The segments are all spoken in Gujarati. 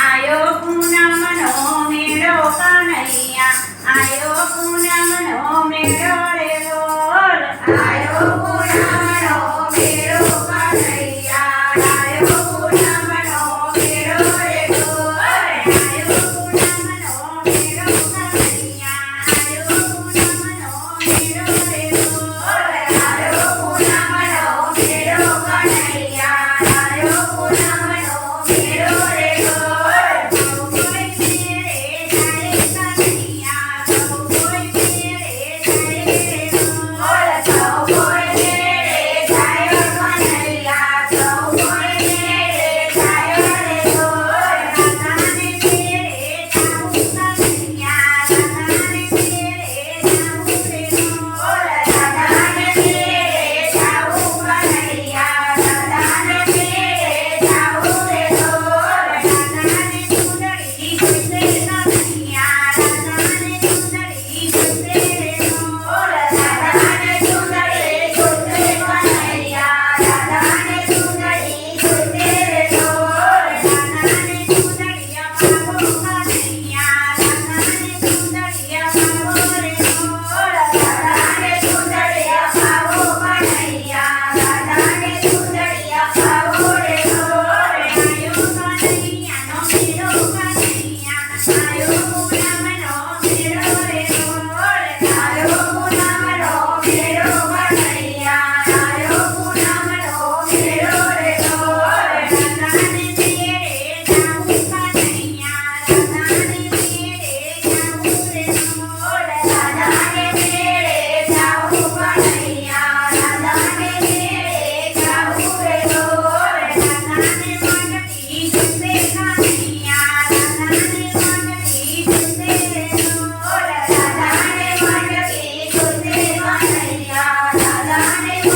આયો પૂનમ નો મેળો કનૈયા. આયો પૂનમ નો મેળો રે બોલ. આયો Hallelujah. Sunday.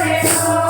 Let's.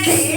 Hey.